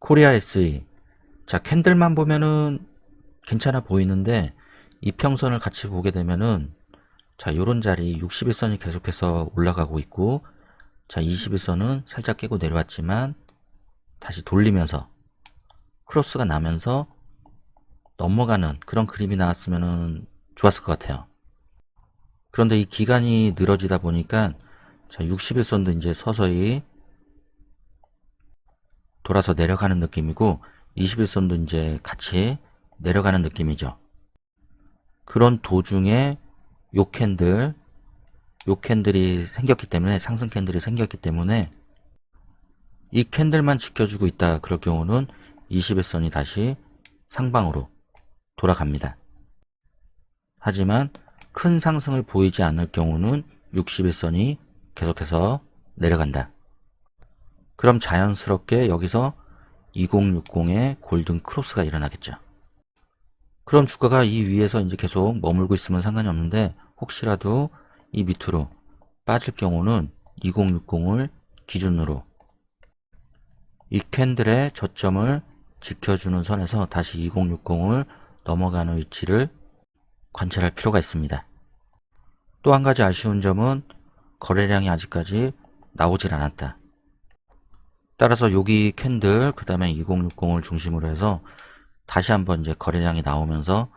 코리아 SE. 자, 캔들만 보면은 괜찮아 보이는데 이평선을 같이 보게 되면은 자, 요런 자리 61선이 계속해서 올라가고 있고 자, 21선은 살짝 깨고 내려왔지만 다시 돌리면서 크로스가 나면서 넘어가는 그런 그림이 나왔으면 좋았을 것 같아요. 그런데 이 기간이 늘어지다 보니까 자, 61선도 이제 서서히 돌아서 내려가는 느낌이고 21선도 이제 같이 내려가는 느낌이죠. 그런 도중에 요 캔들, 요 캔들이 생겼기 때문에 상승 캔들이 생겼기 때문에 이 캔들만 지켜주고 있다 그럴 경우는 21선이 다시 상방으로 돌아갑니다. 하지만 큰 상승을 보이지 않을 경우는 61선이 계속해서 내려간다. 그럼 자연스럽게 여기서 2060의 골든 크로스가 일어나겠죠. 그럼 주가가 이 위에서 이제 계속 머물고 있으면 상관이 없는데 혹시라도 이 밑으로 빠질 경우는 2060을 기준으로 이 캔들의 저점을 지켜주는 선에서 다시 2060을 넘어가는 위치를 관찰할 필요가 있습니다. 또 한 가지 아쉬운 점은 거래량이 아직까지 나오질 않았다. 따라서 여기 캔들, 그 다음에 2060을 중심으로 해서 다시 한번 이제 거래량이 나오면서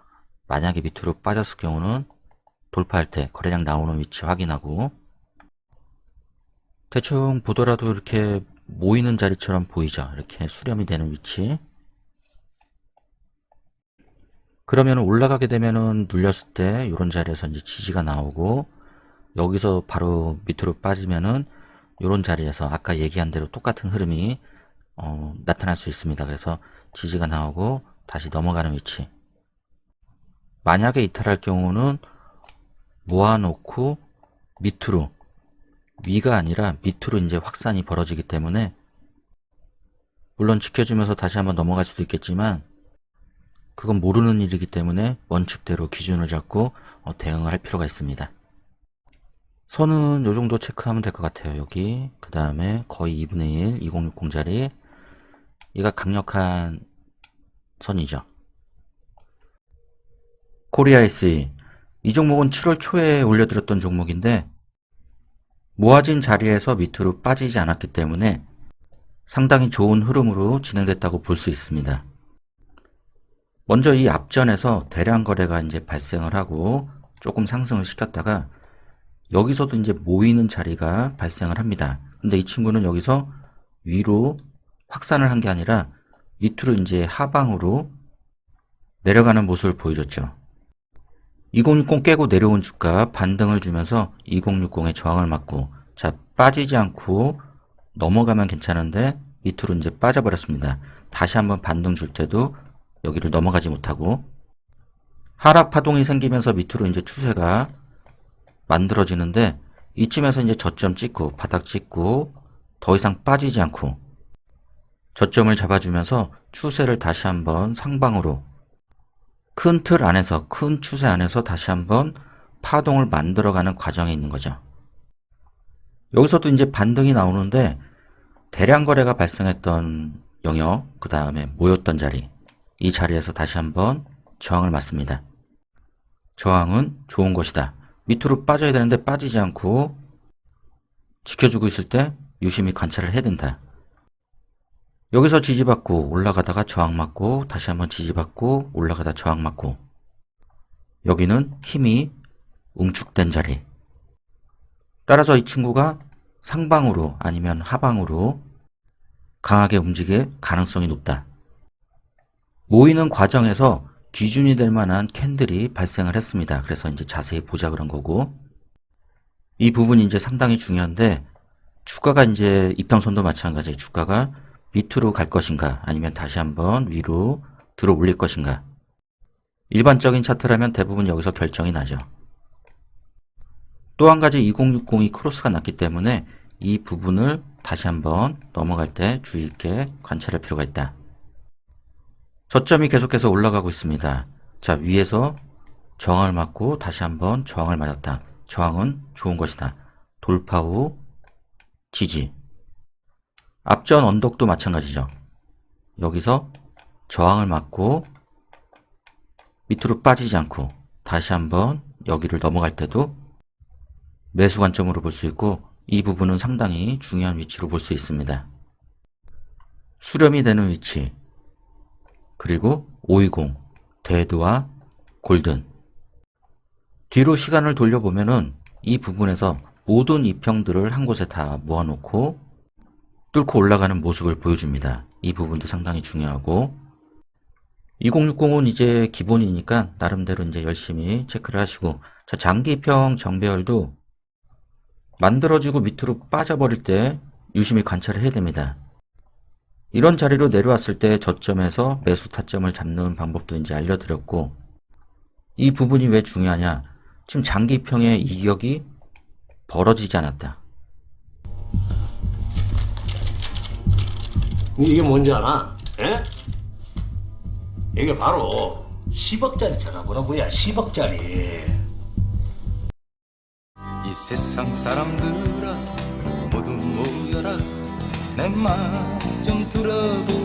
만약에 밑으로 빠졌을 경우는 돌파할 때 거래량 나오는 위치 확인하고 대충 보더라도 이렇게 모이는 자리처럼 보이죠. 이렇게 수렴이 되는 위치. 그러면 올라가게 되면은 눌렸을 때 이런 자리에서 이제 지지가 나오고 여기서 바로 밑으로 빠지면은 이런 자리에서 아까 얘기한 대로 똑같은 흐름이 어, 나타날 수 있습니다. 그래서 지지가 나오고 다시 넘어가는 위치. 만약에 이탈할 경우는 모아놓고 밑으로 위가 아니라 밑으로 이제 확산이 벌어지기 때문에 물론 지켜주면서 다시 한번 넘어갈 수도 있겠지만 그건 모르는 일이기 때문에 원칙대로 기준을 잡고 어, 대응을 할 필요가 있습니다. 선은 요 정도 체크하면 될 것 같아요. 여기 그 다음에 거의 2분의 1 2060 자리 얘가 강력한 선이죠. 코리아 SE 이 종목은 7월 초에 올려드렸던 종목인데 모아진 자리에서 밑으로 빠지지 않았기 때문에 상당히 좋은 흐름으로 진행됐다고 볼 수 있습니다. 먼저 이 앞전에서 대량 거래가 이제 발생을 하고 조금 상승을 시켰다가 여기서도 이제 모이는 자리가 발생을 합니다. 근데 이 친구는 여기서 위로 확산을 한 게 아니라 밑으로 이제 하방으로 내려가는 모습을 보여줬죠. 2060 깨고 내려온 주가 반등을 주면서 2060의 저항을 맞고 자 빠지지 않고 넘어가면 괜찮은데 밑으로 이제 빠져버렸습니다. 다시 한번 반등 줄 때도 여기를 넘어가지 못하고 하락 파동이 생기면서 밑으로 이제 추세가 만들어지는데 이쯤에서 이제 저점 찍고 바닥 찍고 더 이상 빠지지 않고 저점을 잡아주면서 추세를 다시 한번 상방으로 큰 틀 안에서 큰 추세 안에서 다시 한번 파동을 만들어가는 과정에 있는 거죠. 여기서도 이제 반등이 나오는데 대량 거래가 발생했던 영역, 그 다음에 모였던 자리, 이 자리에서 다시 한번 저항을 맞습니다. 저항은 좋은 것이다. 밑으로 빠져야 되는데 빠지지 않고 지켜주고 있을 때 유심히 관찰을 해야 된다. 여기서 지지받고 올라가다가 저항 맞고 다시 한번 지지받고 올라가다 저항 맞고 여기는 힘이 웅축된 자리. 따라서 이 친구가 상방으로 아니면 하방으로 강하게 움직일 가능성이 높다. 모이는 과정에서 기준이 될 만한 캔들이 발생을 했습니다. 그래서 이제 자세히 보자 그런 거고 이 부분이 이제 상당히 중요한데 주가가 이제 이평선도 마찬가지 주가가 밑으로 갈 것인가 아니면 다시 한번 위로 들어 올릴 것인가 일반적인 차트라면 대부분 여기서 결정이 나죠. 또 한 가지 2060이 크로스가 났기 때문에 이 부분을 다시 한번 넘어갈 때 주의 있게 관찰할 필요가 있다. 저점이 계속해서 올라가고 있습니다. 자, 위에서 저항을 맞고 다시 한번 저항을 맞았다. 저항은 좋은 것이다. 돌파 후 지지. 앞전 언덕도 마찬가지죠. 여기서 저항을 맞고 밑으로 빠지지 않고 다시 한번 여기를 넘어갈 때도 매수 관점으로 볼 수 있고 이 부분은 상당히 중요한 위치로 볼 수 있습니다. 수렴이 되는 위치 그리고 520 데드와 골든 뒤로 시간을 돌려보면은 이 부분에서 모든 이평들을 한 곳에 다 모아놓고 뚫고 올라가는 모습을 보여줍니다. 이 부분도 상당히 중요하고 2060은 이제 기본이니까 나름대로 이제 열심히 체크를 하시고 자, 장기평 정배열도 만들어지고 밑으로 빠져버릴 때 유심히 관찰을 해야 됩니다. 이런 자리로 내려왔을 때 저점에서 매수 타점을 잡는 방법도 이제 알려드렸고 이 부분이 왜 중요하냐 지금 장기평의 이격이 벌어지지 않았다. 이게 뭔지 알아? 에? 이게 바로 10억짜리 전화번호야 10억짜리 이 세상 사람들아 모두 모여라 내말 좀 들어보라